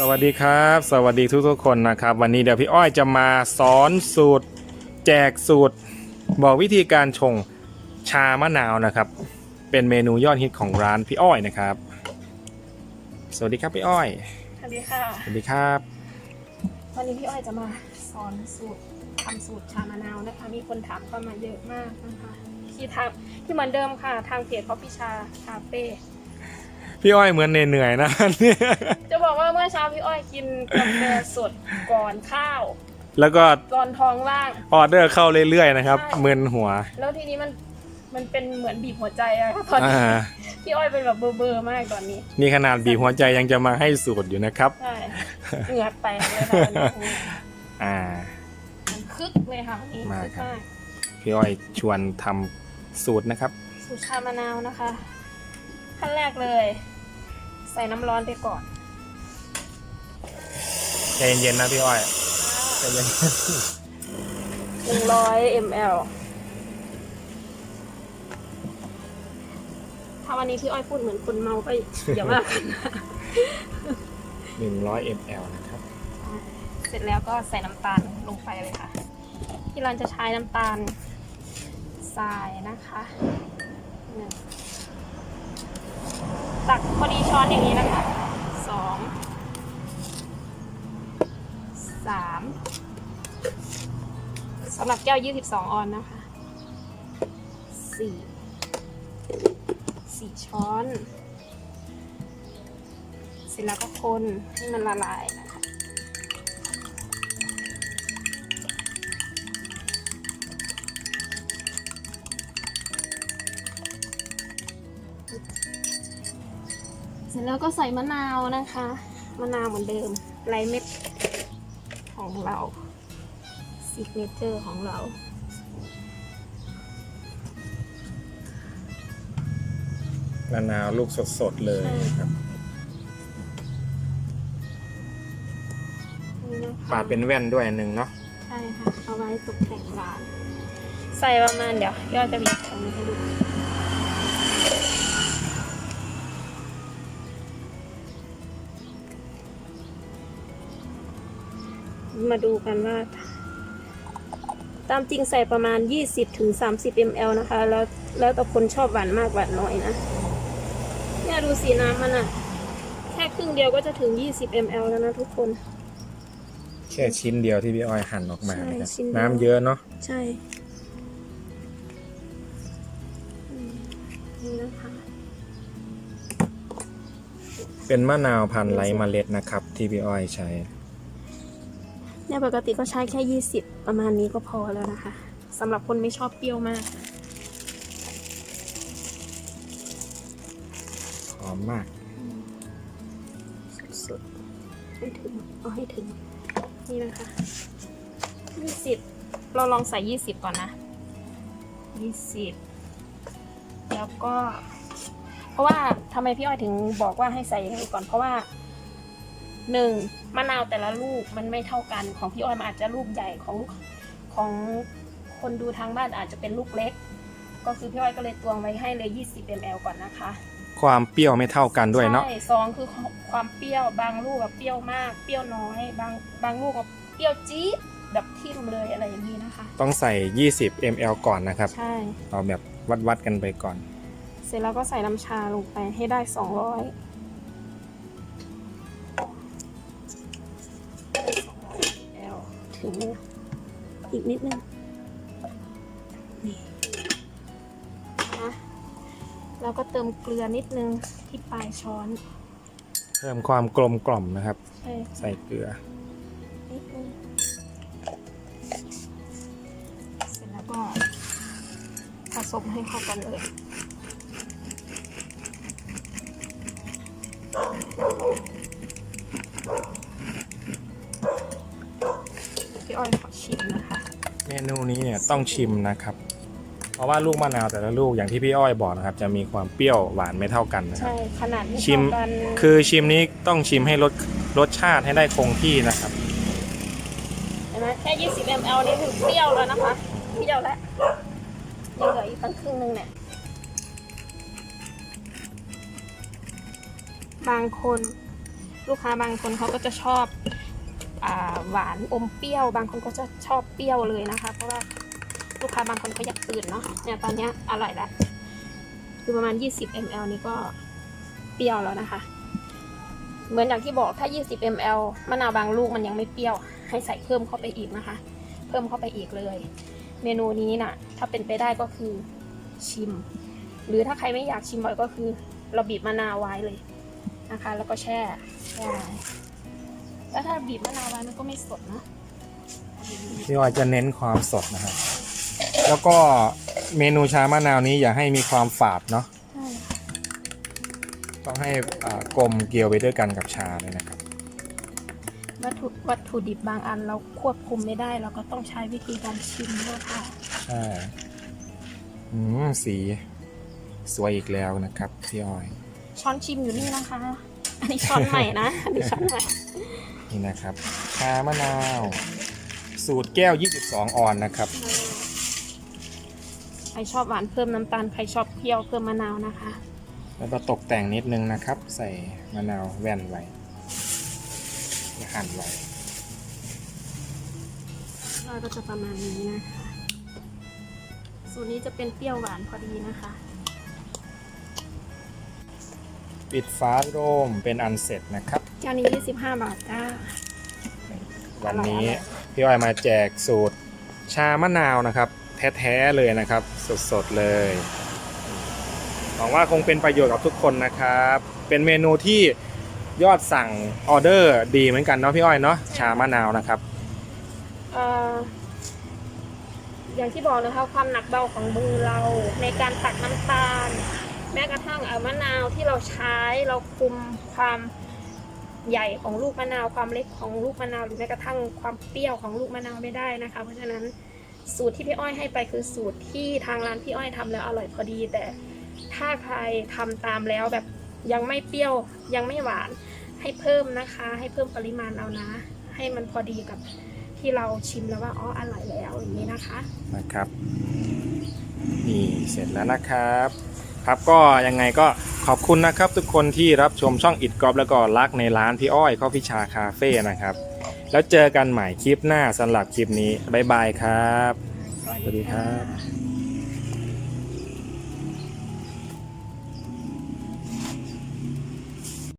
สวัสดีครับ สวัสดีทุกทุกๆคนนะครับ วันนี้เดี๋ยวพี่อ้อยจะมาสอนสูตร แจกสูตร บอกวิธีการชงชามะนาวนะครับ เป็นเมนูยอดฮิตของร้านพี่อ้อยนะครับ สวัสดีครับพี่อ้อย สวัสดีค่ะ สวัสดีครับ วันนี้พี่อ้อยจะมาสอนสูตรทำสูตรชามะนาวนะคะ มีคนถามเข้ามาเยอะมากนะคะที่ทางที่เหมือนเดิมค่ะ ทางเพจเขาพิชาคาเฟ่ พี่อ้อยเหมือนเหนื่อยๆนะเนี่ยจะบอกว่าเมื่อเช้าพี่อ้อยกินกาแฟสดก่อนข้าวแล้วก็ตอนท้องว่าง ออเดอร์เข้าเรื่อยๆนะครับใช่ มึนหัวแล้วทีนี้มันมันเป็นเหมือนบีบหัวใจอะตอนนี้อ่าพี่อ้อยเป็นแบบเบอร์เบอร์ๆมากตอนนี้นี่ขนาดบีบหัวใจยังจะมาให้สูตรอยู่นะครับ ใช่เหงื่อแตกเลยค่ะวันนี้อ่า มันคึกเลยค่ะวันนี้มาคึกครับ มากพี่อ้อยชวนทำสูตรนะครับ สูตรชามะนาวนะคะ ขั้นแรกเลย ใส่น้ำร้อนไปก่อนใจเย็นๆนะพี่อ้อยใจเย็น100 ml ถ้าวันนี้พี่อ้อยพูดเหมือนคนเมาก็อย่าว่ากันนะหนึ่งร้อยมลนะครับ เสร็จแล้วก็ใส่น้ำตาลลงไปเลยค่ะ ที่ร้านจะใช้น้ำตาลทรายนะคะหนึ่ง ตักพอดีช้อนอย่างนี้นะคะสองสามสำหรับแก้ว 22 ออนนะคะสี่สี่ช้อน เสร็จแล้วก็คนให้มันละลายนะคะ ร็จแล้วก็ใส่มะนาวนะคะ มะนาวเหมือนเดิมไรเม็ดของเราซิกเนเจอร์ของเรา มะนาวลูกสดๆเลยนะครับนี่นะคะปาดเป็นแว่นด้วยอันหนึ่งเนาะใช่ค่ะ เอาไว้ตกแต่งร้าน ใส่ประมาณเดี๋ยวยอดจะบีบตรงนี้ให้ดู มาดูกันว่า ตามจริงใส่ประมาณ20ถึง 30 ml นะคะ แล้วแล้วแต่คนชอบหวานมากหวานน้อยนะ เนี่ยดูสีน้ำมันอะแค่ครึ่งเดียวก็จะถึง 20 ml แล้วนะทุกคน แค่ชิ้นเดียวที่พี่อ้อยหั่นออกมาใช่นะครับชิ้นเดียว น้ำเยอะเนาะใช่อืมนี่นะคะ เป็นมะนาวพันธุ์ไร้เมล็ดนะครับ ที่พี่อ้อยใช้ เนี่ยปกติก็ใช้แค่ 20 ประมาณนี้ก็พอแล้วนะคะสำหรับคนไม่ชอบเปรี้ยวมาก หอมมาก สุดๆ ให้ถึง เอาให้ถึง นี่นะคะ 20 เราลองใส่ 20 ก่อนนะ 20 แล้วก็ เพราะว่าทำไมพี่อ้อยถึงบอกว่าให้ใส่อย่างนี้ก่อน เพราะว่าหนึ่ง มะนาวแต่ละลูกมันไม่เท่ากัน ของพี่อ้อยมันอาจจะลูกใหญ่ของของคนดูทางบ้านอาจจะเป็นลูกเล็ก ก็คือพี่อ้อยก็เลยตวงไว้ให้เลย 20 ml ก่อนนะคะความเปรี้ยวไม่เท่ากันด้วยเนาะใช่ซองคือความเปรี้ยวบางลูกแบบเปรี้ยวมาก เปรี้ยวน้อย บางบางลูกแบบเปรี้ยวจี๊ดแบบทิ่มเลยอะไรอย่างนี้นะคะ ต้องใส่ 20 ml ก่อนนะครับ ใช่เอาแบบวัดวัดกันไปก่อน เสร็จแล้วก็ใส่น้ำชาลงไปให้ได้ 200 ถึงไหมอีกนิดนึงนี่นะแล้วก็เติมเกลือนิดนึงที่ปลายช้อน เพิ่มความกลมกล่อมนะครับ ใช่ใส่เกลือ นิดนึงเสร็จแล้วก็ผสมให้เข้ากันเลย นูนี้เนี่ยต้องชิมนะครับ เพราะว่าลูกมะนาวแต่ละลูกอย่างที่พี่อ้อยบอกนะครับ จะมีความเปรี้ยวหวานไม่เท่ากันนะครับ ใช่ขนาดไม่ชิมเท่ากันคือชิมนี้ต้องชิมให้รสรสชาติให้ได้คงที่นะครับเห็นไหมแค่ 20 ml นี่คือเปรี้ยวแล้วนะคะเปรี้ยวแล้วยังเหลืออีกตั้งครึ่งหนึงเนี่ยบางคน ลูกค้าบางคนเขาก็จะชอบอ่า หวานอมเปรี้ยว บางคนก็จะชอบเปรี้ยวเลยนะคะ เพราะว่าลูกค้าบางคนเขาอยากตื่นเนาะเนี่ยตอนนี้อร่อยแล้วคือประมาณ 20 ml นี่ก็เปรี้ยวแล้วนะคะ เหมือนอย่างที่บอกถ้า 20 ml มะนาวบางลูกมันยังไม่เปรี้ยว ให้ใส่เพิ่มเข้าไปอีกนะคะ เพิ่มเข้าไปอีกเลย เมนูนี้น่ะ ถ้าเป็นไปได้ก็คือชิม หรือถ้าใครไม่อยากชิมบ่อยก็คือ เราบีบมะนาวไว้เลยนะคะ แล้วก็แช่แช่ แล้วถ้าบีบมะนาวไว้มันก็ไม่สดเนอะพี่อ้อยจะเน้นความสดนะครับ แล้วก็เมนูชามะนาวนี้อย่าให้มีความฝาดเนาะ ใช่ค่ะต้องให้อ่ากลมเกลียวไปด้วยกันกับชาเลยนะครับ วัตถุวัตถุดิบบางอันเราควบคุมไม่ได้ เราก็ต้องใช้วิธีการชิมด้วยค่ะใช่อืมสี สวยอีกแล้วนะครับพี่อ้อย ช้อนชิมอยู่นี่นะคะ อันนี้ช้อนใหม่นะอันนี้ช้อนใหม่ นี่นะครับชามะนาว สูตรแก้ว 22 ออนนะครับ ใครชอบหวานเพิ่มน้ำตาล ใครชอบเปรี้ยวเพิ่มมะนาวนะคะ แล้วก็ตกแต่งนิดนึงนะครับ ใส่มะนาวแว่นไว้หั่นไว้ก็จะประมาณนี้นะคะ สูตรนี้จะเป็นเปรี้ยวหวานพอดีนะคะ ปิดฝาโรมเป็นอันเสร็จนะครับ แก้วนี้25 บาทจ้า วันนี้อร่อยพี่อ้อยมาแจกสูตรชามะนาวนะครับ แท้ๆเลยนะครับ สดๆเลยหวังว่าคงเป็นประโยชน์กับทุกคนนะครับ เป็นเมนูที่ยอดสั่งออเดอร์ดีเหมือนกันเนาะพี่อ้อยเนาะชามะนาวนะครับเอ่ออย่างที่บอกนะคะความหนักเบาของมือเราในการตักน้ำตาล แม้กระทั่งเอ่อมะนาวที่เราใช้เราคุมความ ใหญ่ของลูกมะนาวความเล็กของลูกมะนาวหรือแม้กระทั่งความเปรี้ยวของลูกมะนาวไม่ได้นะคะ เพราะฉะนั้นสูตรที่พี่อ้อยให้ไปคือสูตรที่ทางร้านพี่อ้อยทำแล้วอร่อยพอดี แต่ถ้าใครทำตามแล้วแบบยังไม่เปรี้ยวยังไม่หวานให้เพิ่มนะคะ ให้เพิ่มปริมาณเอานะ ให้มันพอดีกับที่เราชิมแล้วว่าอ๋ออร่อยแล้วอย่างนี้นะคะนะครับนี่เสร็จแล้วนะครับ ครับก็ยังไงก็ขอบคุณนะครับ ทุกคนที่รับชมช่องอิดกรอบแล้วก็รักในร้านพี่อ้อยข้อพิชาคาเฟ่นะครับ แล้วเจอกันใหม่คลิปหน้าสำหรับคลิปนี้บ๊ายบายครับ สวัสดีครับ